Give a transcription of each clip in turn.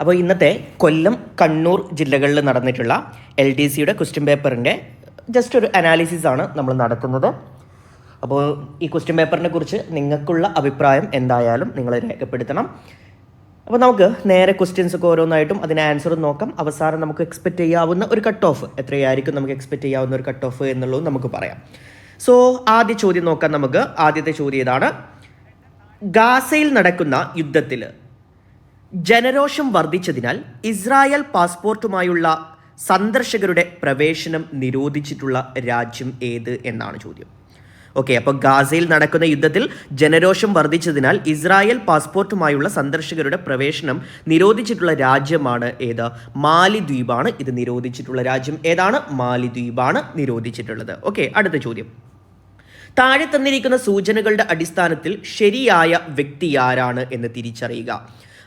അപ്പോൾ ഇന്നത്തെ കൊല്ലം കണ്ണൂർ ജില്ലകളിൽ നടന്നിട്ടുള്ള എൽ ഡി സിയുടെ ക്വസ്റ്റ്യൻ പേപ്പറിന്റെ ജസ്റ്റ് ഒരു അനാലിസിസ് ആണ് നമ്മൾ നടത്തുന്നത്. അപ്പോൾ ഈ ക്വസ്റ്റ്യൻ പേപ്പറിനെ കുറിച്ച് നിങ്ങൾക്കുള്ള അഭിപ്രായം എന്തായാലും നിങ്ങൾ രേഖപ്പെടുത്തണം. അപ്പോൾ നമുക്ക് നേരെ ക്വസ്റ്റ്യൻസ് ഒക്കെ ഓരോന്നായിട്ടും അതിന് ആൻസറും നോക്കാം. അവസാനം നമുക്ക് എക്സ്പെക്റ്റ് ചെയ്യാവുന്ന ഒരു കട്ട് ഓഫ് എത്രയായിരിക്കും നമുക്ക് എക്സ്പെക്റ്റ് ചെയ്യാവുന്ന ഒരു കട്ട് ഓഫ് എന്നുള്ളത് നമുക്ക് പറയാം. സോ ആദ്യ ചോദ്യം നോക്കാം നമുക്ക്. ആദ്യത്തെ ചോദ്യം ഇതാണ് ഗാസയിൽ നടക്കുന്ന യുദ്ധത്തിൽ ജനരോഷം വർദ്ധിച്ചതിനാൽ ഇസ്രായേൽ പാസ്പോർട്ടുമായുള്ള സന്ദർശകരുടെ പ്രവേശനം നിരോധിച്ചിട്ടുള്ള രാജ്യം ഏത് എന്നാണ് ചോദ്യം. ഓക്കെ അപ്പോൾ ഗാസയിൽ നടക്കുന്ന യുദ്ധത്തിൽ ജനരോഷം വർദ്ധിച്ചതിനാൽ ഇസ്രായേൽ പാസ്പോർട്ടുമായുള്ള സന്ദർശകരുടെ പ്രവേശനം നിരോധിച്ചിട്ടുള്ള രാജ്യമാണ് ഏത്? മാലിദ്വീപാണ് ഇത് നിരോധിച്ചിട്ടുള്ള രാജ്യം ഏതാണ്? മാലിദ്വീപാണ് നിരോധിച്ചിട്ടുള്ളത്. ഓക്കെ അടുത്ത ചോദ്യം. താഴെ തന്നിരിക്കുന്ന സൂചനകളുടെ അടിസ്ഥാനത്തിൽ ശരിയായ വ്യക്തി ആരാണ് എന്ന് തിരിച്ചറിയുക.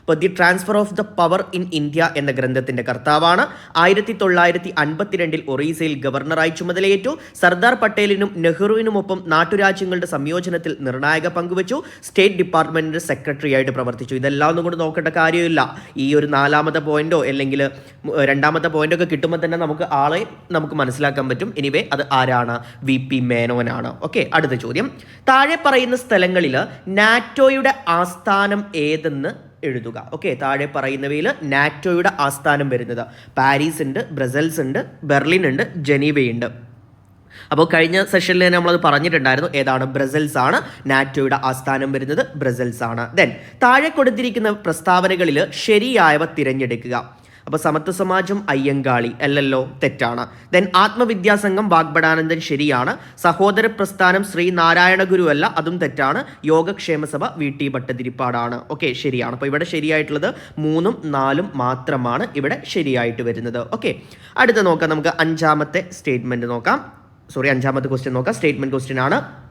അപ്പോൾ the transfer of the power in India എന്ന ഗ്രന്ഥത്തിന്റെ കർത്താവാണ്. ആയിരത്തി തൊള്ളായിരത്തി അൻപത്തിരണ്ടിൽ ഒറീസയിൽ ഗവർണറായി ചുമതലയേറ്റു. സർദാർ പട്ടേലിനും നെഹ്റുവിനുമൊപ്പം നാട്ടുരാജ്യങ്ങളുടെ സംയോജനത്തിൽ നിർണായക പങ്കുവച്ചു. സ്റ്റേറ്റ് ഡിപ്പാർട്ട്മെന്റിന്റെ സെക്രട്ടറി ആയിട്ട് പ്രവർത്തിച്ചു. ഇതെല്ലാം ഒന്നും കൂടെ നോക്കേണ്ട കാര്യമില്ല. ഈ ഒരു നാലാമത്തെ പോയിന്റോ അല്ലെങ്കിൽ രണ്ടാമത്തെ പോയിന്റോ ഒക്കെ കിട്ടുമ്പോൾ തന്നെ നമുക്ക് ആളെ നമുക്ക് മനസ്സിലാക്കാൻ പറ്റും. എനിവേ അത് ആരാണ്? V P മേനോനാണ്. ഓക്കെ അടുത്ത ചോദ്യം. താഴെ പറയുന്ന സ്ഥലങ്ങളിൽ നാറ്റോയുടെ ആസ്ഥാനം ഏതെന്ന് എഴുതുക. ഓക്കെ താഴെ പറയുന്നവയിൽ നാറ്റോയുടെ ആസ്ഥാനം വരുന്നത്. പാരീസ് ഉണ്ട് ബ്രസൽസ് ഉണ്ട് ബെർലിൻ ഉണ്ട് ജനീവയുണ്ട്. അപ്പോൾ കഴിഞ്ഞ സെഷനിൽ തന്നെ നമ്മളത് പറഞ്ഞിട്ടുണ്ടായിരുന്നു ഏതാണ്? ബ്രസൽസ് ആണ് നാറ്റോയുടെ ആസ്ഥാനം വരുന്നത് ബ്രസൽസ് ആണ് ദെൻ താഴെ കൊടുത്തിരിക്കുന്ന പ്രസ്താവനകളിൽ ശരിയായവ തിരഞ്ഞെടുക്കുക. അപ്പോൾ സമത്വ സമാജം അയ്യങ്കാളി അല്ലല്ലോ തെറ്റാണ്. ദെൻ ആത്മവിദ്യാസംഘം വാഗ്ബടാനന്ദൻ ശരിയാണ്. സഹോദര പ്രസ്ഥാനം ശ്രീ നാരായണ ഗുരു അല്ല അതും തെറ്റാണ്. യോഗക്ഷേമ സഭ വി ടി ഭട്ടതിരിപ്പാടാണ്. ഓക്കെ ശരിയാണ്. അപ്പോൾ ഇവിടെ ശരിയായിട്ടുള്ളത് മൂന്നും നാലും മാത്രമാണ് ഇവിടെ ശരിയായിട്ട് വരുന്നത്. ഓക്കെ അടുത്ത നോക്കാം. നമുക്ക് അഞ്ചാമത്തെ സ്റ്റേറ്റ്മെന്റ് നോക്കാം. സോറി അഞ്ചാമത്തെ ക്വസ്റ്റ്യൻ നോക്കാം. സ്റ്റേറ്റ്മെന്റ് ക്വസ്റ്റ്യൻ ആണ്.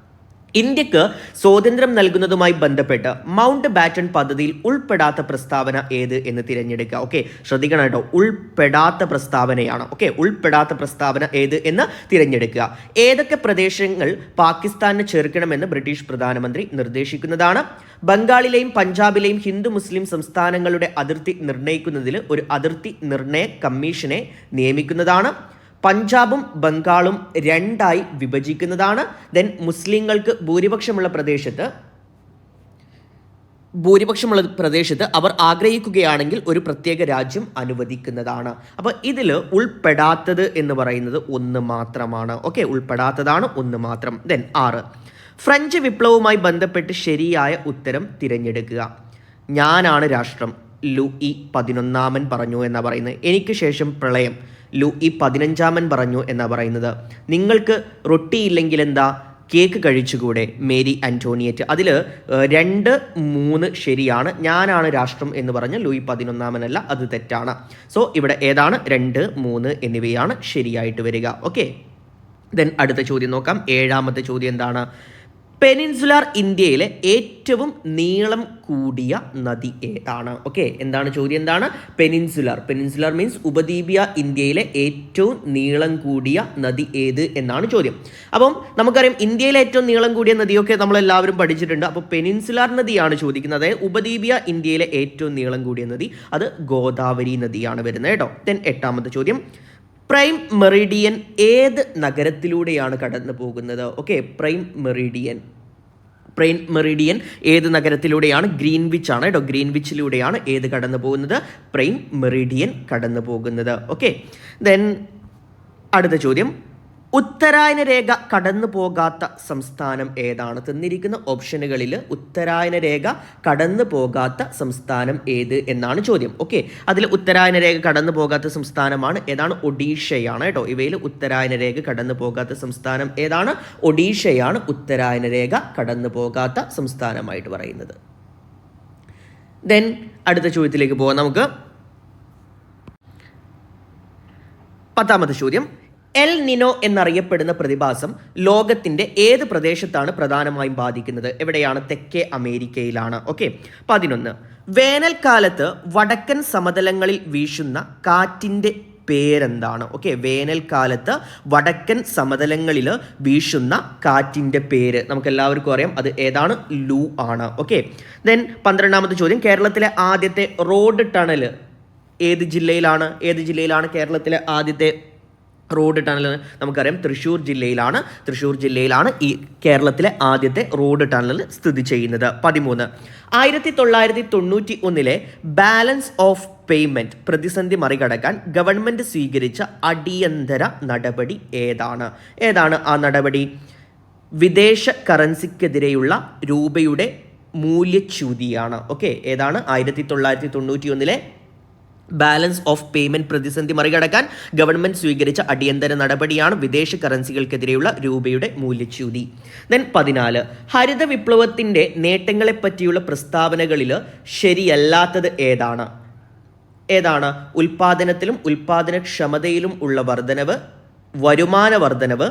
ഇന്ത്യയ്ക്ക് സ്വാതന്ത്ര്യം നൽകുന്നതുമായി ബന്ധപ്പെട്ട് മൗണ്ട് ബാറ്റൺ പദ്ധതിയിൽ ഉൾപ്പെടാത്ത പ്രസ്താവന ഏത് എന്ന് തിരഞ്ഞെടുക്കുക. ഓക്കെ ശ്രദ്ധിക്കണം കേട്ടോ. ഉൾപ്പെടാത്ത പ്രസ്താവനയാണ്. ഓക്കെ ഉൾപ്പെടാത്ത പ്രസ്താവന ഏത് എന്ന് തിരഞ്ഞെടുക്കുക. ഏതൊക്കെ പ്രദേശങ്ങൾ പാകിസ്ഥാന് ചേർക്കണമെന്ന് ബ്രിട്ടീഷ് പ്രധാനമന്ത്രി നിർദ്ദേശിക്കുന്നതാണ്. ബംഗാളിലെയും പഞ്ചാബിലെയും ഹിന്ദു മുസ്ലിം സംസ്ഥാനങ്ങളുടെ അതിർത്തി നിർണയിക്കുന്നതിൽ ഒരു അതിർത്തി നിർണയ കമ്മീഷനെ നിയമിക്കുന്നതാണ്. പഞ്ചാബും ബംഗാളും രണ്ടായി വിഭജിക്കുന്നതാണ്. ദെൻ മുസ്ലിങ്ങൾക്ക് ഭൂരിപക്ഷമുള്ള പ്രദേശത്ത് ഭൂരിപക്ഷമുള്ള പ്രദേശത്ത് അവർ ആഗ്രഹിക്കുകയാണെങ്കിൽ ഒരു പ്രത്യേക രാജ്യം അനുവദിക്കുന്നതാണ്. അപ്പോൾ ഇതിൽ ഉൾപ്പെടാത്തത് എന്ന് പറയുന്നത് ഒന്ന് മാത്രമാണ്. ഓക്കെ ഉൾപ്പെടാത്തതാണ് ഒന്ന് മാത്രം. ദെൻ ആറ്. ഫ്രഞ്ച് വിപ്ലവവുമായി ബന്ധപ്പെട്ട് ശരിയായ ഉത്തരം തിരഞ്ഞെടുക്കുക. ഞാനാണ് രാഷ്ട്രം. ലു ഇ പതിനൊന്നാമൻ പറഞ്ഞു എന്നാണ് പറയുന്നത്. എനിക്ക് ശേഷം പ്രളയം. ലു ഇ പതിനഞ്ചാമൻ പറഞ്ഞു എന്നാ പറയുന്നത്. നിങ്ങൾക്ക് റൊട്ടിയില്ലെങ്കിൽ എന്താ കേക്ക് കഴിച്ചുകൂടെ മേരി ആന്റോണിയറ്റ് അതിൽ രണ്ട് മൂന്ന് ശരിയാണ്. ഞാനാണ് രാഷ്ട്രം എന്ന് പറഞ്ഞ ലൂയി പതിനൊന്നാമനല്ല അത് തെറ്റാണ്. സോ ഇവിടെ ഏതാണ്? രണ്ട് മൂന്ന് എന്നിവയാണ് ശരിയായിട്ട് വരിക. ഓക്കെ? ദെൻ അടുത്ത ചോദ്യം നോക്കാം. ഏഴാമത്തെ ചോദ്യം എന്താണ്? പെനിൻസുലാർ ഇന്ത്യയിലെ ഏറ്റവും നീളം കൂടിയ നദി ഏതാണ് ഓക്കെ എന്താണ് ചോദ്യം? എന്താണ്? പെനിൻസുലാർ. പെനിൻസുലാർ മീൻസ് ഉപദ്വീപിയ ഇന്ത്യയിലെ ഏറ്റവും നീളം കൂടിയ നദി ഏത് എന്നാണ് ചോദ്യം. അപ്പം നമുക്കറിയാം ഇന്ത്യയിലെ ഏറ്റവും നീളം കൂടിയ നദിയൊക്കെ നമ്മൾ എല്ലാവരും പഠിച്ചിട്ടുണ്ട്. അപ്പോൾ പെനിൻസുലാർ നദിയാണ് ചോദിക്കുന്നത്. അതായത് ഉപദ്വീപിയ ഇന്ത്യയിലെ ഏറ്റവും നീളം കൂടിയ നദി അത് ഗോദാവരി നദിയാണ് വരുന്നത് കേട്ടോ. ദെൻ എട്ടാമത്തെ ചോദ്യം. പ്രൈം മെറിഡിയൻ ഏത് നഗരത്തിലൂടെയാണ് കടന്നു പോകുന്നത്? Okay prime meridian. Prime meridian ഏത് നഗരത്തിലൂടെയാണ്? ഗ്രീൻവിച്ച് ആണ് കേട്ടോ. ഗ്രീൻവിച്ചിലൂടെയാണ് ഏത് കടന്നു പോകുന്നത്? പ്രൈം മെറിഡിയൻ കടന്നു പോകുന്നത്. ഓക്കെ ദെൻ അടുത്ത ചോദ്യം. ഉത്തരായന രേഖ കടന്നു പോകാത്ത സംസ്ഥാനം ഏതാണ്? തന്നിരിക്കുന്ന ഓപ്ഷനുകളിൽ ഉത്തരായന രേഖ കടന്നു പോകാത്ത സംസ്ഥാനം ഏത് എന്നാണ് ചോദ്യം. ഓക്കെ. അതിൽ ഉത്തരായന രേഖ കടന്നു പോകാത്ത സംസ്ഥാനമാണ് ഏതാണ്? ഒഡീഷയാണ് കേട്ടോ. ഇവയിൽ ഉത്തരായന രേഖ കടന്നു പോകാത്ത സംസ്ഥാനം ഏതാണ്? ഒഡീഷയാണ് ഉത്തരായന രേഖ കടന്നു പോകാത്ത സംസ്ഥാനമായിട്ട് പറയുന്നത്. ദെൻ അടുത്ത ചോദ്യത്തിലേക്ക് പോകാം നമുക്ക്. പത്താമത്തെ ചോദ്യം. എൽ നിനോ എന്നറിയപ്പെടുന്ന പ്രതിഭാസം ലോകത്തിന്റെ ഏത് പ്രദേശത്താണ് പ്രധാനമായും ബാധിക്കുന്നത്? എവിടെയാണ്? തെക്കേ അമേരിക്കയിലാണ്. ഓക്കെ? പതിനൊന്ന്. വേനൽക്കാലത്ത് വടക്കൻ സമതലങ്ങളിൽ വീശുന്ന കാറ്റിന്റെ പേരെന്താണ്? ഓക്കെ? വേനൽക്കാലത്ത് വടക്കൻ സമതലങ്ങളിൽ വീശുന്ന കാറ്റിന്റെ പേര്. നമുക്ക് എല്ലാവർക്കും അറിയാം. അത് ഏതാണ്? ലൂ ആണ്. ഓക്കെ? ദെൻ പന്ത്രണ്ടാമത്തെ ചോദ്യം. കേരളത്തിലെ ആദ്യത്തെ റോഡ് ടണൽ ഏത് ജില്ലയിലാണ്? ഏത് ജില്ലയിലാണ് കേരളത്തിലെ ആദ്യത്തെ റോഡ് ടണൽ നമുക്കറിയാം. തൃശ്ശൂർ ജില്ലയിലാണ് തൃശ്ശൂർ ജില്ലയിലാണ് ഈ കേരളത്തിലെ ആദ്യത്തെ റോഡ് ടണൽ സ്ഥിതി ചെയ്യുന്നത്. പതിമൂന്ന്. ആയിരത്തി തൊള്ളായിരത്തി തൊണ്ണൂറ്റി ഒന്നിലെ ബാലൻസ് ഓഫ് പേയ്മെന്റ് പ്രതിസന്ധി മറികടക്കാൻ ഗവൺമെന്റ് സ്വീകരിച്ച അടിയന്തര നടപടി ഏതാണ്? ഏതാണ് ആ നടപടി? വിദേശ കറൻസിക്കെതിരെയുള്ള രൂപയുടെ മൂല്യച്യുതിയാണ്. ഓക്കെ ഏതാണ്? ആയിരത്തി തൊള്ളായിരത്തി തൊണ്ണൂറ്റി ഒന്നിലെ ബാലൻസ് ഓഫ് പേയ്മെന്റ് പ്രതിസന്ധി മറികടക്കാൻ ഗവൺമെന്റ് സ്വീകരിച്ച അടിയന്തര നടപടിയാണ് വിദേശ കറൻസികൾക്കെതിരെയുള്ള രൂപയുടെ മൂല്യച്യൂതി. ദെൻ പതിനാല് ഹരിത വിപ്ലവത്തിന്റെ നേട്ടങ്ങളെ പറ്റിയുള്ള പ്രസ്താവനകളിൽ ശരിയല്ലാത്തത് ഏതാണ്? ഏതാണ്? ഉൽപാദനത്തിലും ഉൽപാദനക്ഷമതയിലും ഉള്ള വർധനവ് വരുമാന വർധനവ്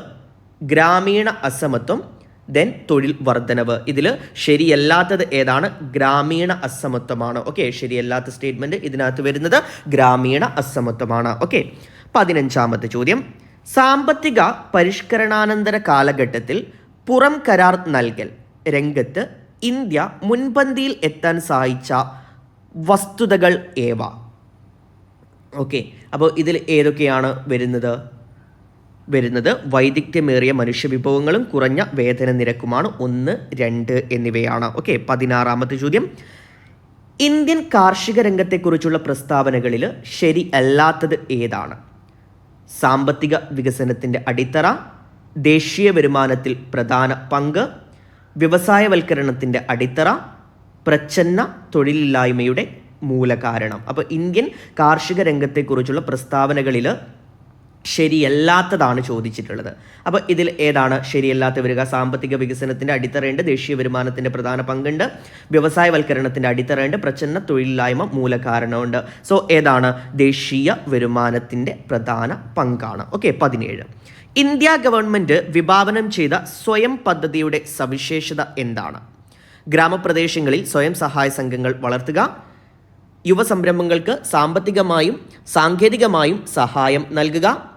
ഗ്രാമീണ അസമത്വം ദെൻ തൊഴിൽ വർധനവ് ഇതിൽ ശരിയല്ലാത്തത് ഏതാണ്? ഗ്രാമീണ അസമത്വമാണ്. ഓക്കെ ശരിയല്ലാത്ത സ്റ്റേറ്റ്മെന്റ് ഇതിനകത്ത് വരുന്നത് ഗ്രാമീണ അസമത്വമാണ്. ഓക്കെ പതിനഞ്ചാമത്തെ ചോദ്യം. സാമ്പത്തിക പരിഷ്കരണാനന്തര കാലഘട്ടത്തിൽ പുറം കരാർ നൽകൽ രംഗത്ത് ഇന്ത്യ മുൻപന്തിയിൽ എത്താൻ സഹായിച്ച വസ്തുതകൾ ഏവ? ഓക്കെ അപ്പോൾ ഇതിൽ ഏതൊക്കെയാണ് വരുന്നത്? വരുന്നത് വൈദഗ്ധ്യമേറിയ മനുഷ്യവിഭവങ്ങളും കുറഞ്ഞ വേതന നിരക്കുമാണ് ഒന്ന് രണ്ട് എന്നിവയാണ്. ഓക്കെ പതിനാറാമത്തെ ചോദ്യം. ഇന്ത്യൻ കാർഷിക രംഗത്തെക്കുറിച്ചുള്ള പ്രസ്താവനകളിൽ ശരി അല്ലാത്തത് ഏതാണ്? സാമ്പത്തിക വികസനത്തിന്റെ അടിത്തറ ദേശീയ വരുമാനത്തിൽ പ്രധാന പങ്ക് വ്യവസായവൽക്കരണത്തിന്റെ അടിത്തറ പ്രച്ഛന്ന തൊഴിലില്ലായ്മയുടെ മൂലകാരണം. അപ്പോൾ ഇന്ത്യൻ കാർഷിക രംഗത്തെക്കുറിച്ചുള്ള പ്രസ്താവനകളിൽ ശരിയല്ലാത്തതാണ് ചോദിച്ചിട്ടുള്ളത്. അപ്പോൾ ഇതിൽ ഏതാണ് ശരിയല്ലാത്ത വരിക? സാമ്പത്തിക വികസനത്തിന്റെ അടിത്തറയുണ്ട് ദേശീയ വരുമാനത്തിന്റെ പ്രധാന പങ്കുണ്ട് വ്യവസായവൽക്കരണത്തിന്റെ അടിത്തറയുണ്ട് പ്രചന്ന തൊഴിലില്ലായ്മ മൂലകാരണമുണ്ട്. സോ ഏതാണ്? ദേശീയ വരുമാനത്തിന്റെ പ്രധാന പങ്കാണ്. ഓക്കെ പതിനേഴ്. ഇന്ത്യ ഗവൺമെന്റ് വിഭാവനം ചെയ്ത സ്വയം പദ്ധതിയുടെ സവിശേഷത എന്താണ്? ഗ്രാമപ്രദേശങ്ങളിൽ സ്വയം സഹായ സംഘങ്ങൾ വളർത്തുക യുവ സംരംഭങ്ങൾക്ക് സാമ്പത്തികമായും സാങ്കേതികമായും സഹായം നൽകുക.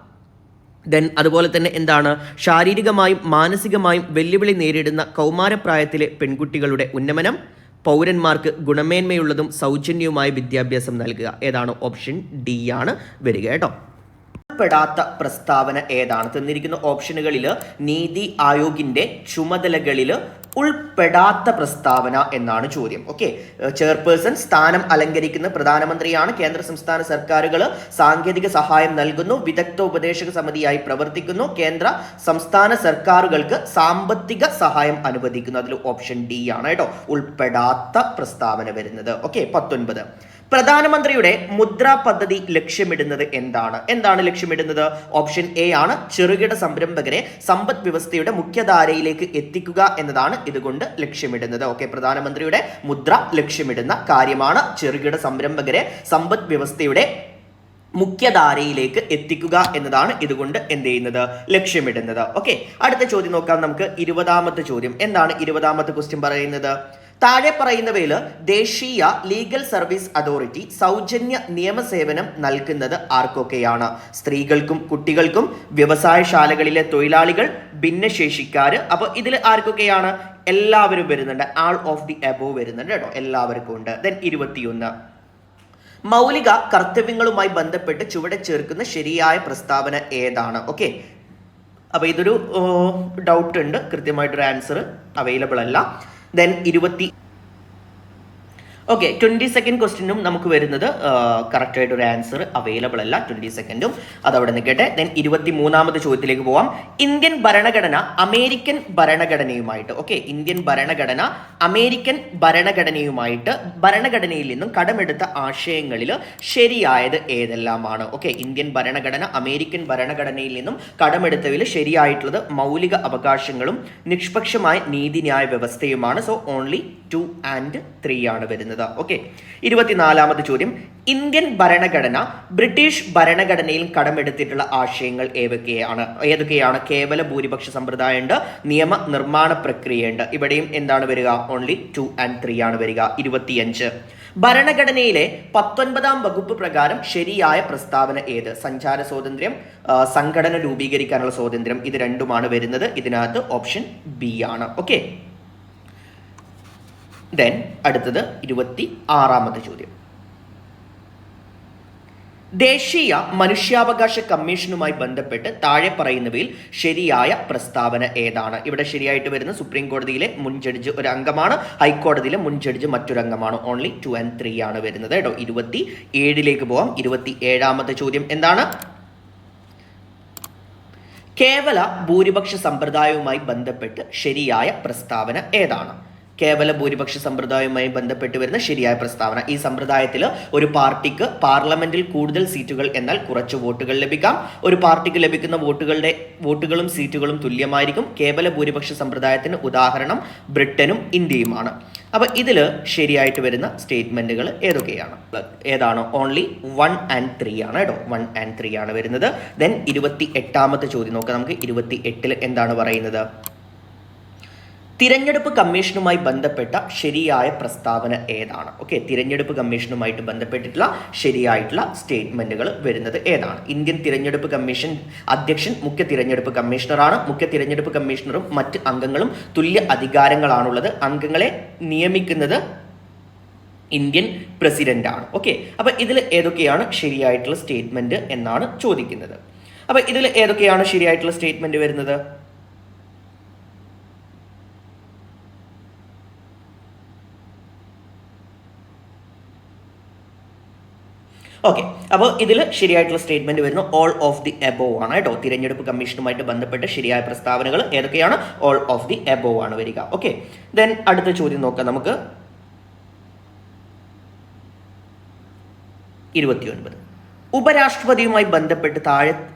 ദെൻ അതുപോലെ തന്നെ എന്താണ്? ശാരീരികമായും മാനസികമായും വെല്ലുവിളി നേരിടുന്ന കൗമാരപ്രായത്തിലെ പെൺകുട്ടികളുടെ ഉന്നമനം പൗരന്മാർക്ക് ഗുണമേന്മയുള്ളതും സൗജന്യവുമായ വിദ്യാഭ്യാസം നൽകുക. ഏതാണ്? ഓപ്ഷൻ ഡി ആണ്. വരിക കേട്ടോ. പെടാത്ത പ്രസ്താവന ഏതാണ്? തന്നിരിക്കുന്ന ഓപ്ഷനുകളിൽ നീതി ആയോഗിന്റെ ചുമതലകളിൽ ഉൾപ്പെടാത്ത പ്രസ്താവന എന്നാണ് ചോദ്യം. ഓക്കെ ചെയർപേഴ്സൺ സ്ഥാനം അലങ്കരിക്കുന്ന പ്രധാനമന്ത്രിയാണ് കേന്ദ്ര സംസ്ഥാന സർക്കാരുകൾ. സാങ്കേതിക സഹായം നൽകുന്നു വിദഗ്ധ ഉപദേശക സമിതിയായി പ്രവർത്തിക്കുന്നു. കേന്ദ്ര സംസ്ഥാന സർക്കാരുകൾക്ക് സാമ്പത്തിക സഹായം അനുവദിക്കുന്നു. അതിൽ ഓപ്ഷൻ ഡി ആണ് കേട്ടോ. ഉൾപ്പെടാത്ത പ്രസ്താവന വരുന്നത്. ഓക്കെ പത്തൊൻപത്. പ്രധാനമന്ത്രിയുടെ മുദ്ര പദ്ധതി ലക്ഷ്യമിടുന്നത് എന്താണ്? എന്താണ് ലക്ഷ്യമിടുന്നത്? ഓപ്ഷൻ എ ആണ് ചെറുകിട സംരംഭകരെ സമ്പദ് വ്യവസ്ഥയുടെ മുഖ്യധാരയിലേക്ക് എത്തിക്കുക എന്നതാണ് ഇതുകൊണ്ട് ലക്ഷ്യമിടുന്നത്. ഓക്കെ പ്രധാനമന്ത്രിയുടെ മുദ്ര ലക്ഷ്യമിടുന്ന കാര്യമാണ് ചെറുകിട സംരംഭകരെ സമ്പദ് വ്യവസ്ഥയുടെ മുഖ്യധാരയിലേക്ക് എത്തിക്കുക എന്നതാണ് ഇതുകൊണ്ട് എന്ത് ചെയ്യുന്നത്? ലക്ഷ്യമിടുന്നത്. ഓക്കെ അടുത്ത ചോദ്യം നോക്കാം നമുക്ക്. ഇരുപതാമത്തെ ചോദ്യം. എന്താണ് ഇരുപതാമത്തെ ക്വസ്റ്റ്യൻ പറയുന്നത്? താഴെ പറയുന്നവയിൽ ദേശീയ ലീഗൽ സർവീസ് അതോറിറ്റി സൗജന്യ നിയമസേവനം നൽകുന്നത് ആർക്കൊക്കെയാണ്? സ്ത്രീകൾക്കും കുട്ടികൾക്കും വ്യവസായശാലകളിലെ തൊഴിലാളികൾ ഭിന്നശേഷിക്കാർ അപ്പോൾ ഇതിൽ ആർക്കൊക്കെയാണ്? എല്ലാവരും വരുന്നുണ്ട്. ആൾ ഓഫ് ദി എബോ വരുന്നുണ്ട് കേട്ടോ. എല്ലാവർക്കും ഉണ്ട്. ദെൻ ഇരുപത്തിയൊന്ന്. മൗലിക കർത്തവ്യങ്ങളുമായി ബന്ധപ്പെട്ട് ചുവടെ ചേർക്കുന്ന ശരിയായ പ്രസ്താവന ഏതാണ്? ഓക്കെ. അപ്പോൾ ഇതൊരു ഡൗട്ട് ഉണ്ട്. കൃത്യമായിട്ടൊരു ആൻസർ അവൈലബിൾ അല്ല. ദെൻ ഇരുപത്തി ഓക്കെ ട്വന്റി സെക്കൻഡ് ക്വസ്റ്റിനും നമുക്ക് വരുന്നത് കറക്റ്റ് ആയിട്ട് ഒരു ആൻസർ അവൈലബിൾ അല്ല. ട്വന്റി സെക്കൻഡും അവിടെ നിൽക്കട്ടെ ദെൻ ഇരുപത്തി മൂന്നാമത് ചോദ്യത്തിലേക്ക് പോവാം. ഇന്ത്യൻ ഭരണഘടന അമേരിക്കൻ ഭരണഘടനയുമായിട്ട് ഓക്കെ ഇന്ത്യൻ ഭരണഘടന അമേരിക്കൻ ഭരണഘടനയുമായിട്ട് ഭരണഘടനയിൽ നിന്നും കടമെടുത്ത ആശയങ്ങളിൽ ശരിയായത് ഏതെല്ലാമാണ്? ഓക്കെ ഇന്ത്യൻ ഭരണഘടന അമേരിക്കൻ ഭരണഘടനയിൽ നിന്നും കടമെടുത്തതിൽ ശരിയായിട്ടുള്ളത് മൗലിക അവകാശങ്ങളും നിഷ്പക്ഷമായ നീതിന്യായ വ്യവസ്ഥയുമാണ്. So only two and three ആണ് വരുന്നത്. ഓക്കെ ഇരുപത്തിനാലാമത് ചോദ്യം. ഇന്ത്യൻ ഭരണഘടന ബ്രിട്ടീഷ് ഭരണഘടനയിൽ കടമെടുത്തിട്ടുള്ള ആശയങ്ങൾ ഏതൊക്കെയാണ്? ഏതൊക്കെയാണ്? കേവല ഭൂരിപക്ഷ സമ്പ്രദായമുണ്ട് നിയമ നിർമ്മാണ പ്രക്രിയയുണ്ട്. ഇവിടെയും എന്താണ് വരിക? ഓൺലി ടു ആൻഡ് ത്രീ ആണ് വരിക. ഇരുപത്തിയഞ്ച്. ഭരണഘടനയിലെ പത്തൊൻപതാം വകുപ്പ് പ്രകാരം ശരിയായ പ്രസ്താവന ഏത്? സഞ്ചാര സ്വാതന്ത്ര്യം സംഘടന രൂപീകരിക്കാനുള്ള സ്വാതന്ത്ര്യം ഇത് രണ്ടുമാണ് വരുന്നത്. ഇതിനകത്ത് ഓപ്ഷൻ ബി ആണ്. ഓക്കെ ദെൻ അടുത്തത് ഇരുപത്തി ആറാമത്തെ ചോദ്യം. ദേശീയ മനുഷ്യാവകാശ കമ്മീഷനുമായി ബന്ധപ്പെട്ട് താഴെ പറയുന്നവയിൽ ശരിയായ പ്രസ്താവന ഏതാണ്? ഇവിടെ ശരിയായിട്ട് വരുന്ന സുപ്രീം കോടതിയിലെ മുൻ ജഡ്ജ് ഒരു അംഗമാണ് ഹൈക്കോടതിയിലെ മുൻ ജഡ്ജ് മറ്റൊരു അംഗമാണ്. ഓൺലി ടു ആൻഡ് ത്രീ ആണ് വരുന്നത് കേട്ടോ. ഇരുപത്തി ഏഴിലേക്ക് പോവാം. ഇരുപത്തി ഏഴാമത്തെ ചോദ്യം എന്താണ്? കേവല ഭൂരിപക്ഷ സമ്പ്രദായവുമായി ബന്ധപ്പെട്ട് ശരിയായ പ്രസ്താവന ഏതാണ്? കേവല ഭൂരിപക്ഷ സമ്പ്രദായവുമായി ബന്ധപ്പെട്ട് വരുന്ന ശരിയായ പ്രസ്താവന. ഈ സമ്പ്രദായത്തിൽ ഒരു പാർട്ടിക്ക് പാർലമെന്റിൽ കൂടുതൽ സീറ്റുകൾ എന്നാൽ കുറച്ച് വോട്ടുകൾ ലഭിക്കാം. ഒരു പാർട്ടിക്ക് ലഭിക്കുന്ന വോട്ടുകളുടെ വോട്ടുകളും സീറ്റുകളും തുല്യമായിരിക്കും. കേവല ഭൂരിപക്ഷ സമ്പ്രദായത്തിന് ഉദാഹരണം ബ്രിട്ടനും ഇന്ത്യയുമാണ്. അപ്പൊ ഇതിൽ ശരിയായിട്ട് വരുന്ന സ്റ്റേറ്റ്മെന്റുകൾ ഏതൊക്കെയാണ്? ഏതാണ്? ഓൺലി വൺ ആൻഡ് ത്രീ ആണ് കേട്ടോ. വൺ ആൻഡ് ത്രീ ആണ് വരുന്നത്. ദെൻ ഇരുപത്തി എട്ടാമത്തെ ചോദ്യം നോക്കാം നമുക്ക്. ഇരുപത്തി എട്ടിൽ എന്താണ് പറയുന്നത്? തിരഞ്ഞെടുപ്പ് കമ്മീഷനുമായി ബന്ധപ്പെട്ട ശരിയായ പ്രസ്താവന ഏതാണ്? ഓക്കെ തിരഞ്ഞെടുപ്പ് കമ്മീഷനുമായിട്ട് ബന്ധപ്പെട്ടിട്ടുള്ള ശരിയായിട്ടുള്ള സ്റ്റേറ്റ്മെന്റുകൾ വരുന്നത് ഏതാണ്? ഇന്ത്യൻ തിരഞ്ഞെടുപ്പ് കമ്മീഷൻ അധ്യക്ഷൻ മുഖ്യ തിരഞ്ഞെടുപ്പ് കമ്മീഷണറാണ്. മുഖ്യ തിരഞ്ഞെടുപ്പ് കമ്മീഷണറും മറ്റ് അംഗങ്ങളും തുല്യ അധികാരങ്ങളാണുള്ളത്. അംഗങ്ങളെ നിയമിക്കുന്നത് ഇന്ത്യൻ പ്രസിഡന്റ് ആണ് ഓക്കെ അപ്പൊ ഇതിൽ ഏതൊക്കെയാണ് ശരിയായിട്ടുള്ള സ്റ്റേറ്റ്മെന്റ് എന്നാണ് ചോദിക്കുന്നത്. അപ്പൊ ഇതിൽ ഏതൊക്കെയാണ് ശരിയായിട്ടുള്ള സ്റ്റേറ്റ്മെന്റ് വരുന്നത്? ഓക്കെ അപ്പോൾ ഇതിൽ ശരിയായിട്ടുള്ള സ്റ്റേറ്റ്മെന്റ് വരുന്നു. ഓൾ ഓഫ് ദി എബോവ് ആണ് കേട്ടോ. തിരഞ്ഞെടുപ്പ് കമ്മീഷനുമായിട്ട് ബന്ധപ്പെട്ട് ശരിയായ പ്രസ്താവനകൾ ഏതൊക്കെയാണ്? ഓൾ ഓഫ് ദി എബോവ് ആണ് വരിക. ഓക്കെ ദെൻ അടുത്ത ചോദ്യം നോക്കാം നമുക്ക്. ഇരുപത്തിയൊൻപത്. ഉപരാഷ്ട്രപതിയുമായി ബന്ധപ്പെട്ട് താഴെ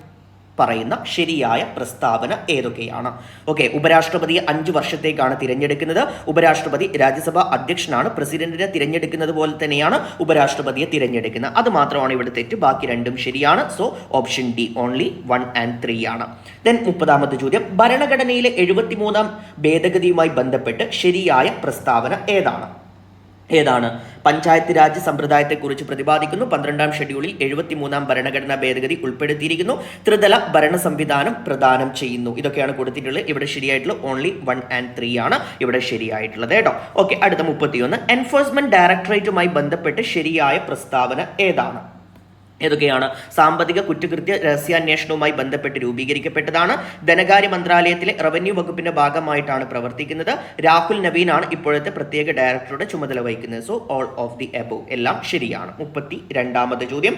പറയുന്ന ശരിയായ പ്രസ്താവന ഏതൊക്കെയാണ്? ഓക്കെ ഉപരാഷ്ട്രപതി അഞ്ച് വർഷത്തേക്കാണ് തിരഞ്ഞെടുക്കുന്നത്. ഉപരാഷ്ട്രപതി രാജ്യസഭാ അധ്യക്ഷനാണ്. പ്രസിഡന്റിനെ തിരഞ്ഞെടുക്കുന്നത് പോലെ തന്നെയാണ് ഉപരാഷ്ട്രപതിയെ തിരഞ്ഞെടുക്കുന്നത്. അത് മാത്രമാണ് ഇവിടെ തെറ്റ്. ബാക്കി രണ്ടും ശരിയാണ്. So option D only one and three ആണ്. ദെൻ മുപ്പതാമത്തെ ചോദ്യം. ഭരണഘടനയിലെ എഴുപത്തിമൂന്നാം ഭേദഗതിയുമായി ബന്ധപ്പെട്ട് ശരിയായ പ്രസ്താവന ഏതാണ്? ഏതാണ്? പഞ്ചായത്ത് രാജ് സമ്പ്രദായത്തെക്കുറിച്ച് പ്രതിപാദിക്കുന്നു. പന്ത്രണ്ടാം ഷെഡ്യൂളിൽ എഴുപത്തിമൂന്നാം ഭരണഘടനാ ഭേദഗതി ഉൾപ്പെടുത്തിയിരിക്കുന്നു. ത്രിതല ഭരണ സംവിധാനം പ്രദാനം ചെയ്യുന്നു. ഇതൊക്കെയാണ് കൊടുത്തിട്ടുള്ളത്. ഇവിടെ ശരിയായിട്ടുള്ള ഓൺലി വൺ ആൻഡ് ത്രീ ആണ്. ഇവിടെ ശരിയായിട്ടുള്ളത് കേട്ടോ. ഓക്കെ അടുത്ത മുപ്പത്തിയൊന്ന്. എൻഫോഴ്സ്മെന്റ് ഡയറക്ടറേറ്റുമായി ബന്ധപ്പെട്ട് ശരിയായ പ്രസ്താവന ഏതാണ്? ഏതൊക്കെയാണ്? സാമ്പത്തിക കുറ്റകൃത്യ രഹസ്യാന്വേഷണവുമായി ബന്ധപ്പെട്ട് രൂപീകരിക്കപ്പെട്ടതാണ്. ധനകാര്യ മന്ത്രാലയത്തിലെ റവന്യൂ വകുപ്പിന്റെ ഭാഗമായിട്ടാണ് പ്രവർത്തിക്കുന്നത്. രാഹുൽ നവീനാണ് ഇപ്പോഴത്തെ പ്രത്യേക ഡയറക്ടറുടെ ചുമതല വഹിക്കുന്നത്. So all of the above എല്ലാം ശരിയാണ്. മുപ്പത്തി രണ്ടാമത് ചോദ്യം.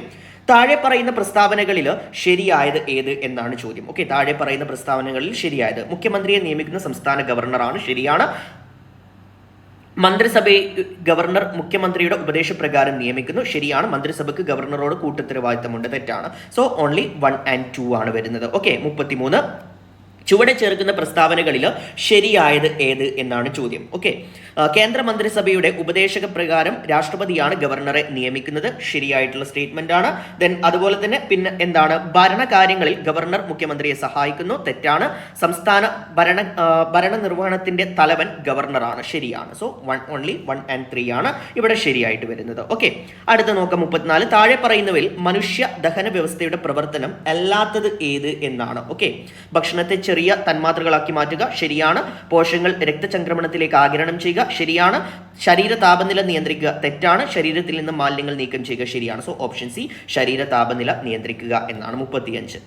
താഴെ പറയുന്ന പ്രസ്താവനകളിൽ ശരിയായത് ഏത് എന്നാണ് ചോദ്യം. ഓക്കെ താഴെ പറയുന്ന പ്രസ്താവനകളിൽ ശരിയായത്. മുഖ്യമന്ത്രിയെ നിയമിക്കുന്ന സംസ്ഥാന ഗവർണറാണ് ശരിയാണ്. മന്ത്രിസഭയെ ഗവർണർ മുഖ്യമന്ത്രിയുടെ ഉപദേശപ്രകാരം നിയമിക്കുന്നു. ശരിയാണ് മന്ത്രിസഭയ്ക്ക് ഗവർണറോട് കൂട്ടുത്തരവാദിത്തമുണ്ട്. തെറ്റാണ്. So only one and two ആണ് വരുന്നത്. ഓക്കെ മുപ്പത്തിമൂന്ന്. ചുവടെ ചേർക്കുന്ന പ്രസ്താവനകളിൽ ശരിയായത് ഏത് എന്നാണ് ചോദ്യം. ഓക്കെ കേന്ദ്ര മന്ത്രിസഭയുടെ ഉപദേശക പ്രകാരം രാഷ്ട്രപതിയാണ് ഗവർണറെ നിയമിക്കുന്നത്. ശരിയായിട്ടുള്ള സ്റ്റേറ്റ്മെന്റ് ആണ് ദെൻ അതുപോലെ തന്നെ പിന്നെ എന്താണ്? ഭരണകാര്യങ്ങളിൽ ഗവർണർ മുഖ്യമന്ത്രിയെ സഹായിക്കുന്നു. തെറ്റാണ്. സംസ്ഥാന ഭരണ ഭരണനിർവഹണത്തിന്റെ തലവൻ ഗവർണറാണ്. ശരിയാണ്. So one only one and three ആണ് ഇവിടെ ശരിയായിട്ട് വരുന്നത്. ഓക്കെ അടുത്ത നോക്കാം മുപ്പത്തിനാല്. താഴെ പറയുന്നവയിൽ മനുഷ്യ ദഹന വ്യവസ്ഥയുടെ പ്രവർത്തനം അല്ലാത്തത് ഏത് എന്നാണ്. ഓക്കെ ഭക്ഷണത്തെ ചെറിയ തന്മാത്രകളാക്കി മാറ്റുക ശരിയാണ്. പോഷകങ്ങൾ രക്തചംക്രമണത്തിലേക്ക് ആഗിരണം ചെയ്യുക ശരിയാണ്. ശരീര താപനില നിയന്ത്രിക്കുക തെറ്റാണ്. ശരീരത്തിൽ നിന്ന് മാലിന്യങ്ങൾ നീക്കം ചെയ്യുക ശരിയാണ്. സോ ഓപ്ഷൻ സി ശരീര താപനില നിയന്ത്രിക്കുക എന്നാണ് മുപ്പത്തിയഞ്ച്.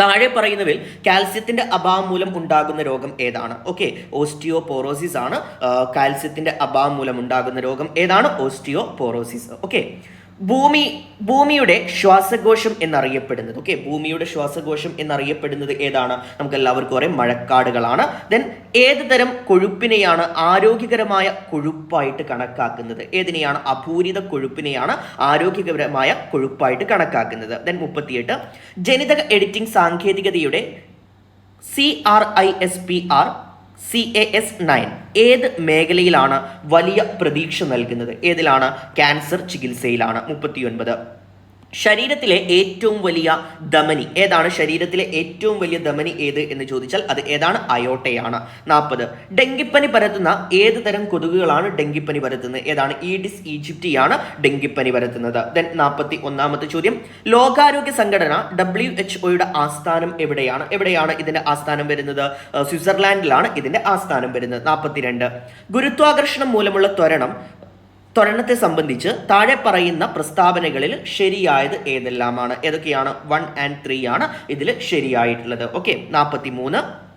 താഴെ പറയുന്നവയിൽ കാൽസ്യത്തിന്റെ അഭാവം മൂലം ഉണ്ടാകുന്ന രോഗം ഏതാണ്? ഓക്കെ ഓസ്റ്റിയോപോറോസിസ് ആണ്. കാൽസ്യത്തിന്റെ അഭാവം മൂലം ഉണ്ടാകുന്ന രോഗം ഏതാണ്? ഓസ്റ്റിയോപോറോസിസ് ഓക്കെ ഭൂമി ഭൂമിയുടെ ശ്വാസകോശം എന്നറിയപ്പെടുന്നത്. ഓക്കെ ഭൂമിയുടെ ശ്വാസകോശം എന്നറിയപ്പെടുന്നത് ഏതാണ്? നമുക്ക് എല്ലാവർക്കും അറിയാം മഴക്കാടുകളാണ്. ദെൻ ഏത് തരം കൊഴുപ്പിനെയാണ് ആരോഗ്യകരമായ കൊഴുപ്പായിട്ട് കണക്കാക്കുന്നത്? ഏതിനെയാണ് അപൂരിത കൊഴുപ്പിനെയാണ് ആരോഗ്യകരമായ കൊഴുപ്പായിട്ട് കണക്കാക്കുന്നത്? ദെൻ മുപ്പത്തിയെട്ട് ജനിതക editing സാങ്കേതികതയുടെ C R I S P R C A S nine ഏത് മേഖലയിലാണ് വലിയ പ്രതീക്ഷ നൽകുന്നത്? ഏതിലാണ്? ക്യാൻസർ ചികിത്സയിലാണ്. മുപ്പത്തിയൊൻപത്. ശരീരത്തിലെ ഏറ്റവും വലിയ ധമനി. ഏതാണ് ശരീരത്തിലെ ഏറ്റവും വലിയ ധമനി ഏത് എന്ന് ചോദിച്ചാൽ അത് ഏതാണ്? അയോട്ടയാണ്. നാൽപ്പത് ഡെങ്കിപ്പനി പരത്തുന്ന ഏത് തരം കൊതുകുകളാണ് ഡെങ്കിപ്പനി പരത്തുന്നത്? ഏതാണ്? ഈഡിസ് ഈജിപ്റ്റിയാണ് ഡെങ്കിപ്പനി പരത്തുന്നത്. ദെൻ നാൽപ്പത്തി ഒന്നാമത്തെ ചോദ്യം. ലോകാരോഗ്യ സംഘടന ഡബ്ല്യു എച്ച് ഒയുടെ ആസ്ഥാനം എവിടെയാണ്? എവിടെയാണ് ഇതിന്റെ ആസ്ഥാനം വരുന്നത്? സ്വിറ്റ്സർലാൻഡിലാണ് ഇതിന്റെ ആസ്ഥാനം വരുന്നത്. നാൽപ്പത്തിരണ്ട് ഗുരുത്വാകർഷണം മൂലമുള്ള ത്വരണം ത്വരണത്തെ സംബന്ധിച്ച് താഴെ പറയുന്ന പ്രസ്താവനകളിൽ ശരിയായത് ഏതെല്ലാമാണ്? ഏതൊക്കെയാണ്? വൺ ആൻഡ് ത്രീ ആണ് ഇതിൽ ശരിയായിട്ടുള്ളത്. ഓക്കെ നാൽപ്പത്തി മൂന്ന്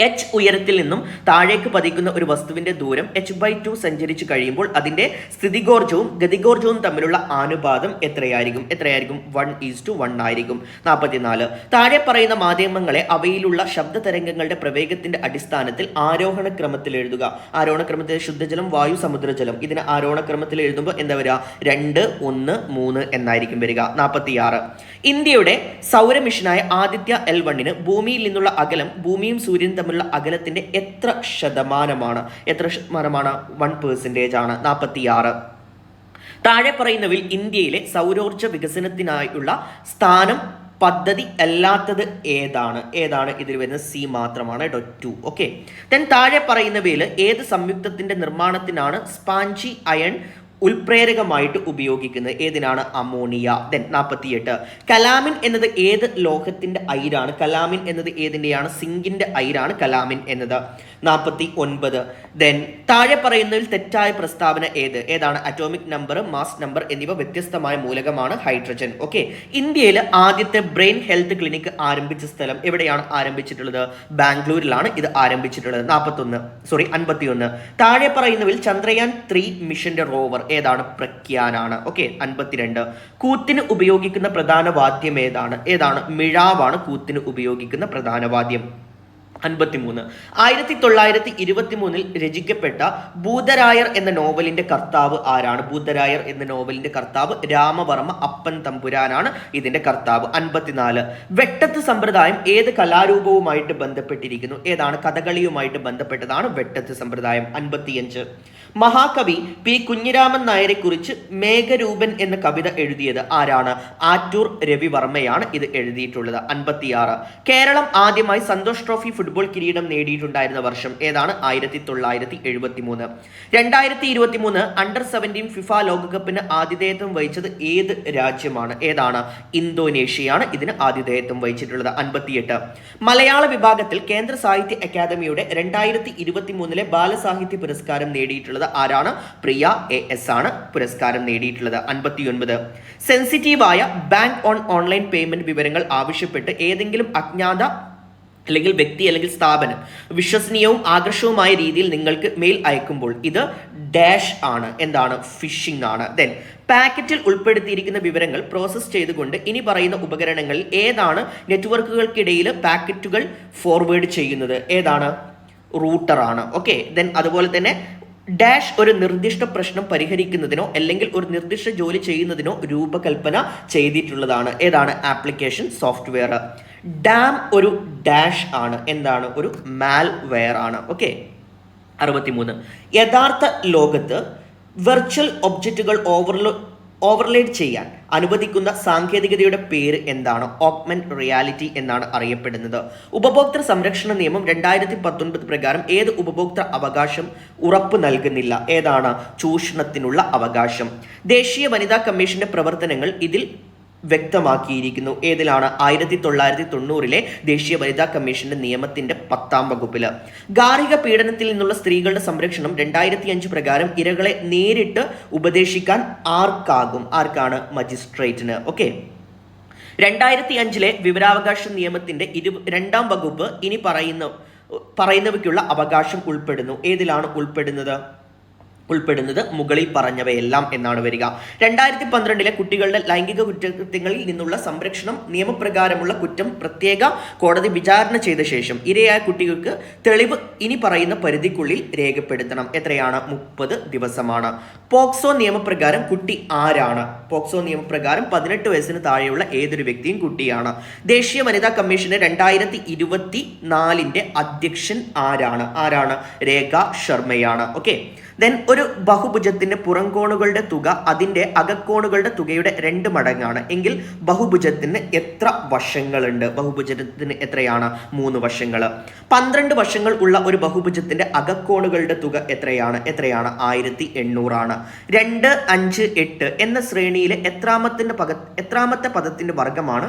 എച്ച് ഉയരത്തിൽ നിന്നും താഴേക്ക് പതിക്കുന്ന ഒരു വസ്തുവിന്റെ ദൂരം എച്ച് ബൈ ടു സഞ്ചരിച്ച് കഴിയുമ്പോൾ അതിന്റെ സ്ഥിതികോർജവും ഗതികോർജവും തമ്മിലുള്ള അനുപാതം എത്രയായിരിക്കും? എത്രയായിരിക്കും? വൺ ഈസ് ടു വൺ ആയിരിക്കും. നാൽപ്പത്തിനാല് താഴെ പറയുന്ന മാധ്യമങ്ങളെ അവയിലുള്ള ശബ്ദ തരംഗങ്ങളുടെ പ്രവേഗത്തിന്റെ അടിസ്ഥാനത്തിൽ ആരോഹണ ക്രമത്തിൽ എഴുതുക. ആരോഹണ ക്രമത്തിൽ ശുദ്ധജലം വായു സമുദ്രജലം. ഇതിന് ആരോഹണ ക്രമത്തിൽ എഴുതുമ്പോൾ എന്താ വരിക? രണ്ട് ഒന്ന് മൂന്ന് എന്നായിരിക്കും വരിക. നാൽപ്പത്തിയാറ് ഇന്ത്യയുടെ സൗരമിഷനായ ആദിത്യ എൽ വണ്ണിന് ഭൂമിയിൽ നിന്നുള്ള അകലം ഭൂമിയും സൂര്യനും തമ്മിലുള്ള അകലത്തിന്റെ എത്ര ശതമാനമാണ്? എത്ര ശതമാനമാണ് വൺ പേഴ്സന്റേജ് ആണ്? നാൽപ്പത്തിയാറ് താഴെ പറയുന്നവിൽ ഇന്ത്യയിലെ സൗരോർജ വികസനത്തിനായുള്ള സ്ഥാനം പദ്ധതി അല്ലാത്തത് ഏതാണ്? ഏതാണ് ഇതിൽ വരുന്നത് സി മാത്രമാണ് കേട്ടോ ടു ഓക്കെ ദെൻ താഴെ പറയുന്നവയിൽ ഏത് സംയുക്തത്തിന്റെ നിർമ്മാണത്തിനാണ് സ്പാഞ്ചി അയൺ ഉൽപ്രേരകമായിട്ട് ഉപയോഗിക്കുന്നത് ഏതിനാണ്? അമോണിയ. ദെൻ നാൽപ്പത്തിയെട്ട് കലാമിൻ എന്നത് ഏത് ലോഹത്തിന്റെ അയിരാണ്? കലാമിൻ എന്നത് ഏതിന്റെയാണ്? സിങ്കിന്റെ അയിരാണ് കലാമിൻ എന്നത്. നാൽപ്പത്തി ഒൻപത് ദെൻ താഴെ പറയുന്നതിൽ തെറ്റായ പ്രസ്താവന ഏത്? ഏതാണ്? അറ്റോമിക് നമ്പർ മാസ് നമ്പർ എന്നിവ വ്യത്യസ്തമായ മൂലകമാണ് ഹൈഡ്രജൻ. ഓക്കെ ഇന്ത്യയിൽ ആദ്യത്തെ ബ്രെയിൻ ഹെൽത്ത് ക്ലിനിക് ആരംഭിച്ച സ്ഥലം എവിടെയാണ് ആരംഭിച്ചിട്ടുള്ളത്? ബാംഗ്ലൂരിലാണ് ഇത് ആരംഭിച്ചിട്ടുള്ളത്. നാൽപ്പത്തൊന്ന് സോറി അൻപത്തിയൊന്ന്. താഴെ പറയുന്നതിൽ ചന്ദ്രയാൻ ത്രീ മിഷന്റെ റോവർ ഏതാണ്? പ്രഖ്യാനാണ്. ഓക്കെ അൻപത്തിരണ്ട്. കൂത്തിന് ഉപയോഗിക്കുന്ന പ്രധാന വാദ്യം ഏതാണ്? ഏതാണ്? മിഴാവാണ് കൂത്തിന് ഉപയോഗിക്കുന്ന പ്രധാന വാദ്യം. അൻപത്തിമൂന്ന്. ആയിരത്തി തൊള്ളായിരത്തി ഇരുപത്തി മൂന്നിൽ രചിക്കപ്പെട്ട ഭൂതരായർ എന്ന നോവലിന്റെ കർത്താവ് ആരാണ്? ഭൂതരായർ എന്ന നോവലിന്റെ കർത്താവ് രാമവർമ്മ അപ്പൻ തമ്പുരാനാണ് ഇതിന്റെ കർത്താവ്. അൻപത്തിനാല്. വെട്ടത്ത് സമ്പ്രദായം ഏത് കലാരൂപവുമായിട്ട് ബന്ധപ്പെട്ടിരിക്കുന്നു? ഏതാണ്? കഥകളിയുമായിട്ട് ബന്ധപ്പെട്ടതാണ് വെട്ടത്ത് സമ്പ്രദായം. അൻപത്തിയഞ്ച്. മഹാകവി പി കുഞ്ഞിരാമൻ നായരെ കുറിച്ച് മേഘരൂപൻ എന്ന കവിത എഴുതിയത് ആരാണ്? ആറ്റൂർ രവിവർമ്മയാണ് ഇത് എഴുതിയിട്ടുള്ളത്. അൻപത്തിയാറ്. കേരളം ആദ്യമായി സന്തോഷ് ട്രോഫി ഫുട്ബോൾ കിരീടം നേടിയിട്ടുണ്ടായിരുന്ന വർഷം ഏതാണ്? ആയിരത്തി തൊള്ളായിരത്തി എഴുപത്തി മൂന്ന് രണ്ടായിരത്തി ഇരുപത്തി മൂന്ന് അണ്ടർ സെവന്റീൻ ഫിഫ ലോകകപ്പിന് ആതിഥേയത്വം വഹിച്ചത് ഏത് രാജ്യമാണ്? ഏതാണ്? ഇന്തോനേഷ്യയാണ് ഇതിന് ആതിഥേയത്വം വഹിച്ചിട്ടുള്ളത്. അൻപത്തിയെട്ട്. മലയാള വിഭാഗത്തിൽ കേന്ദ്ര സാഹിത്യ അക്കാദമിയുടെ രണ്ടായിരത്തി ഇരുപത്തി മൂന്നിലെ ബാലസാഹിത്യ പുരസ്കാരം നേടിയിട്ടുള്ളത് ആരാണ്? പ്രിയ എ എസ് ആണ് പുരസ്കാരം നേടിയിട്ടുള്ളത്. അൻപത്തിയൊൻപത്. സെൻസിറ്റീവായ ബാങ്ക് ഓൺ ഓൺലൈൻ പേയ്മെന്റ് വിവരങ്ങൾ ആവശ്യപ്പെട്ട് ഏതെങ്കിലും അജ്ഞാത അല്ലെങ്കിൽ വ്യക്തി അല്ലെങ്കിൽ സ്ഥാപനം വിശ്വസനീയവും ആകർഷകവുമായ രീതിയിൽ നിങ്ങൾക്ക് മെയിൽ അയക്കുമ്പോൾ ഇത് ഡാഷ് ആണ്. എന്താണ്? ഫിഷിംഗ് ആണ്. ദെൻ പാക്കറ്റിൽ ഉൾപ്പെടുത്തിയിരിക്കുന്ന വിവരങ്ങൾ പ്രോസസ്സ് ചെയ്തുകൊണ്ട് ഇനി പറയുന്ന ഉപകരണങ്ങളിൽ ഏതാണ് നെറ്റ്വർക്കുകൾക്കിടയിൽ പാക്കറ്റുകൾ ഫോർവേഡ് ചെയ്യുന്നത്? ഏതാണ്? റൂട്ടറാണ് ഓക്കെ ദെൻ അതുപോലെ തന്നെ ഡാഷ് ഒരു നിർദ്ദിഷ്ട പ്രശ്നം പരിഹരിക്കുന്നതിനോ അല്ലെങ്കിൽ ഒരു നിർദ്ദിഷ്ട ജോലി ചെയ്യുന്നതിനോ രൂപകൽപ്പന ചെയ്തിട്ടുള്ളതാണ്. ഏതാണ്? Application software. ഡാം ഒരു ഡാഷ് ആണ്. എന്താണ്? ഒരു മാൽവെയർ ആണ്. ഓക്കെ? അറുപത്തിമൂന്ന്. യഥാർത്ഥ ലോകത്ത് വെർച്വൽ ഒബ്ജക്റ്റുകൾ ഓവർലോ ഓവർലേഡ് ചെയ്യാൻ അനുവദിക്കുന്ന സാങ്കേതികതയുടെ പേര് എന്താണ്? ഓഗ്മെന്റ് റിയാലിറ്റി എന്നാണ് അറിയപ്പെടുന്നത്. ഉപഭോക്തൃ സംരക്ഷണ നിയമം രണ്ടായിരത്തി പത്തൊൻപത് പ്രകാരം ഏത് ഉപഭോക്തൃ അവകാശം ഉറപ്പ് നൽകുന്നില്ല? ഏതാണ്? ചൂഷണത്തിനുള്ള അവകാശം. ദേശീയ വനിതാ കമ്മീഷന്റെ പ്രവർത്തനങ്ങൾ ഇതിൽ വ്യക്തമാക്കിയിരിക്കുന്നു. ഏതിലാണ് ആയിരത്തി തൊള്ളായിരത്തി തൊണ്ണൂറിലെ ദേശീയ വനിതാ കമ്മീഷന്റെ നിയമത്തിന്റെ പത്താം വകുപ്പിൽ. ഗാർഹിക പീഡനത്തിൽ നിന്നുള്ള സ്ത്രീകളുടെ സംരക്ഷണം രണ്ടായിരത്തി അഞ്ച് പ്രകാരം ഇരകളെ നേരിട്ട് ഉപദേശിക്കാൻ ആർക്കാകും? ആർക്കാണ് മജിസ്ട്രേറ്റിന്? ഓക്കെ. രണ്ടായിരത്തി അഞ്ചിലെ വിവരാവകാശ നിയമത്തിന്റെ ഇരു രണ്ടാം വകുപ്പ് ഇനി പറയുന്ന പറയുന്നവയ്ക്കുള്ള അവകാശം ഉൾപ്പെടുന്നു. ഏതിലാണ് ഉൾപ്പെടുന്നത്? ഉൾപ്പെടുന്നത് മുകളിൽ പറഞ്ഞവയെല്ലാം എന്നാണ് വരിക. രണ്ടായിരത്തി പന്ത്രണ്ടിലെ കുട്ടികളുടെ ലൈംഗിക കുറ്റകൃത്യങ്ങളിൽ നിന്നുള്ള സംരക്ഷണം നിയമപ്രകാരമുള്ള കുറ്റം പ്രത്യേക കോടതി വിചാരണ ചെയ്ത ശേഷം ഇരയായ കുട്ടികൾക്ക് തെളിവ് ഇനി പറയുന്ന പരിധിക്കുള്ളിൽ രേഖപ്പെടുത്തണം. എത്രയാണ്? മുപ്പത് ദിവസമാണ്. പോക്സോ നിയമപ്രകാരം കുട്ടി ആരാണ്? പോക്സോ നിയമപ്രകാരം പതിനെട്ട് വയസ്സിന് താഴെയുള്ള ഏതൊരു വ്യക്തിയും കുട്ടിയാണ്. ദേശീയ വനിതാ കമ്മീഷന് രണ്ടായിരത്തി ഇരുപത്തി നാലിന്റെ അധ്യക്ഷൻ ആരാണ്? ആരാണ്? രേഖ ശർമ്മയാണ്. ഓക്കെ? ദെൻ ഒരു ബഹുഭുജത്തിന്റെ പുറംകോണുകളുടെ തുക അതിന്റെ അകക്കോണുകളുടെ തുകയുടെ രണ്ട് മടങ്ങാണ്. എങ്കിൽ ബഹുഭുജത്തിന് എത്ര വശങ്ങളുണ്ട്? ബഹുഭുജത്തിന് എത്രയാണ്? മൂന്ന് വശങ്ങൾ പന്ത്രണ്ട് വശങ്ങൾ ഉള്ള ഒരു ബഹുഭുജത്തിന്റെ അകക്കോണുകളുടെ തുക എത്രയാണ്? എത്രയാണ്? ആയിരത്തി എണ്ണൂറാണ്. രണ്ട് അഞ്ച് എട്ട് എന്ന ശ്രേണിയിലെ എത്രാമത്തിന്റെ പക എത്രാമത്തെ പദത്തിന്റെ വർഗമാണ്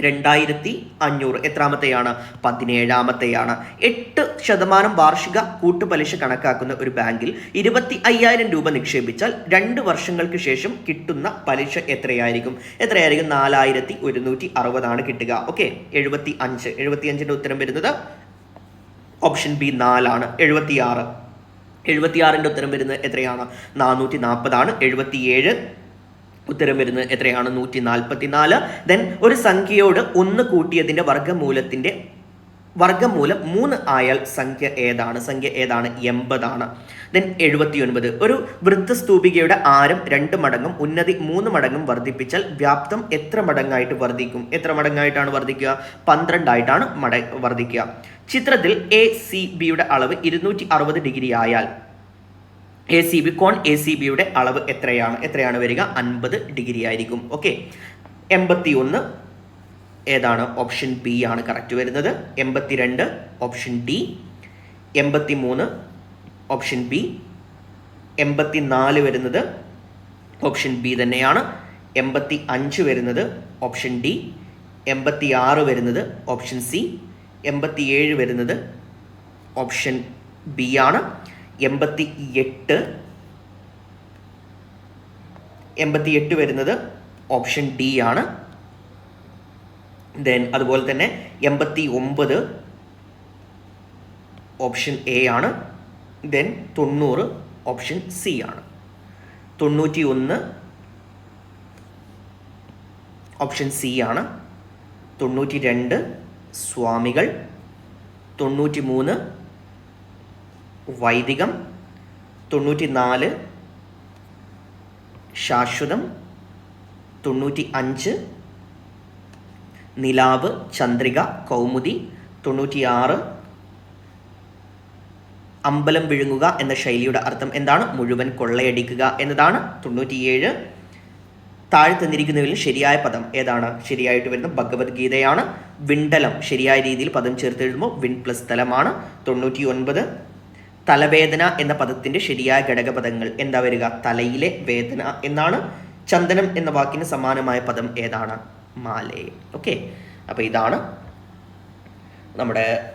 രണ്ടായിരത്തി അഞ്ഞൂറ് എത്രാമത്തെയാണ്? പതിനേഴാമത്തെയാണ്. എട്ട് ശതമാനം വാർഷിക കൂട്ടുപലിശ കണക്കാക്കുന്ന ഒരു ബാങ്കിൽ ഇരുപത്തി അയ്യായിരം രൂപ നിക്ഷേപിച്ചാൽ രണ്ട് വർഷങ്ങൾക്ക് ശേഷം കിട്ടുന്ന പലിശ എത്രയായിരിക്കും? എത്രയായിരിക്കും? നാലായിരത്തി ഒരുന്നൂറ്റി അറുപതാണ് കിട്ടുക. ഓക്കെ എഴുപത്തി അഞ്ച് എഴുപത്തി അഞ്ചിന്റെ ഉത്തരം വരുന്നത് ഓപ്ഷൻ ബി നാലാണ്. എഴുപത്തിയാറ്. എഴുപത്തിയാറിന്റെ ഉത്തരം വരുന്നത് എത്രയാണ്? നാനൂറ്റി നാൽപ്പതാണ് എഴുപത്തിയേഴ് ഉത്തരം വരുന്നത് എത്രയാണ്? നൂറ്റി നാൽപ്പത്തി നാല് ദെൻ ഒരു സംഖ്യയോട് ഒന്ന് കൂട്ടിയതിന്റെ വർഗമൂലത്തിന്റെ വർഗമൂലം മൂന്ന് ആയാൽ സംഖ്യ ഏതാണ്? സംഖ്യ ഏതാണ്? എൺപതാണ്. ദെൻ എഴുപത്തി ഒൻപത് ഒരു വൃദ്ധസ്തൂപികയുടെ ആരം രണ്ട് മടങ്ങും ഉന്നതി മൂന്ന് മടങ്ങും വർദ്ധിപ്പിച്ചാൽ വ്യാപ്തം എത്ര മടങ്ങായിട്ട് വർദ്ധിക്കും? എത്ര മടങ്ങായിട്ടാണ് വർദ്ധിക്കുക? പന്ത്രണ്ടായിട്ടാണ് മട വർദ്ധിക്കുക. ചിത്രത്തിൽ എ സി ബിയുടെ അളവ് ഇരുന്നൂറ്റി ഡിഗ്രി ആയാൽ എ സി ബി കോൺ എ സി ബിയുടെ അളവ് എത്രയാണ്? എത്രയാണ് വരിക? അൻപത് ഡിഗ്രി ആയിരിക്കും. ഓക്കെ എൺപത്തി ഒന്ന് ഏതാണ്? ഓപ്ഷൻ ബി ആണ് കറക്റ്റ് വരുന്നത്. എൺപത്തിരണ്ട് ഓപ്ഷൻ ഡി എൺപത്തി മൂന്ന് ഓപ്ഷൻ ബി എൺപത്തി നാല് വരുന്നത് ഓപ്ഷൻ ബി തന്നെയാണ്. എൺപത്തി അഞ്ച് വരുന്നത് ഓപ്ഷൻ ഡി എൺപത്തി ആറ് വരുന്നത് ഓപ്ഷൻ സി എൺപത്തി ഏഴ് വരുന്നത് ഓപ്ഷൻ ബി ആണ്. എൺപത്തി എട്ട് എൺപത്തി എട്ട് വരുന്നത് ഓപ്ഷൻ ഡി ആണ്. ദെൻ അതുപോലെ തന്നെ എൺപത്തി ഒമ്പത് ഓപ്ഷൻ എ ആണ്. ദെൻ തൊണ്ണൂറ് ഓപ്ഷൻ സി ആണ്. തൊണ്ണൂറ്റി ഒന്ന് ഓപ്ഷൻ സി ആണ്. തൊണ്ണൂറ്റി രണ്ട് സ്വാമികൾ. തൊണ്ണൂറ്റി മൂന്ന് വൈദികം തൊണ്ണൂറ്റി നാല് ശാശ്വതം തൊണ്ണൂറ്റി അഞ്ച് നിലാവ് ചന്ദ്രിക കൗമുദി തൊണ്ണൂറ്റിയാറ് അമ്പലം വിഴുങ്ങുക എന്ന ശൈലിയുടെ അർത്ഥം എന്താണ്? മുഴുവൻ കൊള്ളയടിക്കുക എന്നതാണ്. തൊണ്ണൂറ്റിയേഴ് താഴെ തന്നിരിക്കുന്നതിൽ ശരിയായ പദം ഏതാണ്? ശരിയായിട്ട് വരുന്ന ഭഗവത്ഗീതയാണ്. വിണ്ടലം ശരിയായ രീതിയിൽ പദം ചേർത്ത് എഴുതുമ്പോൾ വിൺ പ്ലസ് തലമാണ്. തൊണ്ണൂറ്റി ഒൻപത് തലവേദന എന്ന പദത്തിന്റെ ശരിയായ ഘടകപദങ്ങൾ എന്താ വരിക? തലയിലെ വേദന എന്നാണ്. ചന്ദനം എന്ന വാക്കിന് സമാനമായ പദം ഏതാണ്? മാലേ. ഓക്കെ. അപ്പോൾ ഇതാണ് നമ്മുടെ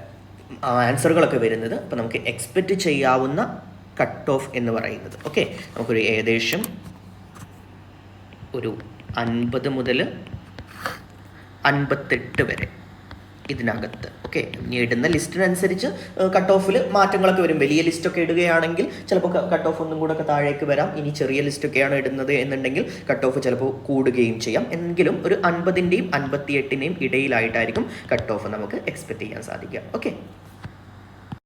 ആൻസറുകളൊക്കെ വരുന്നത്. അപ്പോൾ നമുക്ക് എക്സ്പെക്റ്റ് ചെയ്യാവുന്ന കട്ട് ഓഫ് എന്ന് പറയുന്നത്. ഓക്കെ. നമുക്കൊരു ഏകദേശം ഒരു അൻപത് മുതൽ അൻപത്തെട്ട് വരെ. ഇതിനകത്ത്. ഓക്കെ ഇനി ഇടുന്ന ലിസ്റ്റിനനുസരിച്ച് കട്ട് ഓഫിൽ മാറ്റങ്ങളൊക്കെ വരും. വലിയ ലിസ്റ്റൊക്കെ ഇടുകയാണെങ്കിൽ ചിലപ്പോൾ കട്ട് ഓഫ് ഒന്നും കൂടെ ഒക്കെ താഴേക്ക് വരാം. ഇനി ചെറിയ ലിസ്റ്റൊക്കെയാണ് ഇടുന്നത് എന്നുണ്ടെങ്കിൽ കട്ട് ഓഫ് ചിലപ്പോൾ കൂടുകയും ചെയ്യാം. എങ്കിലും ഒരു അൻപതിന്റെയും അൻപത്തിയെട്ടിന്റെയും ഇടയിലായിട്ടായിരിക്കും കട്ട് ഓഫ് നമുക്ക് എക്സ്പെക്ട് ചെയ്യാൻ സാധിക്കുക. ഓക്കെ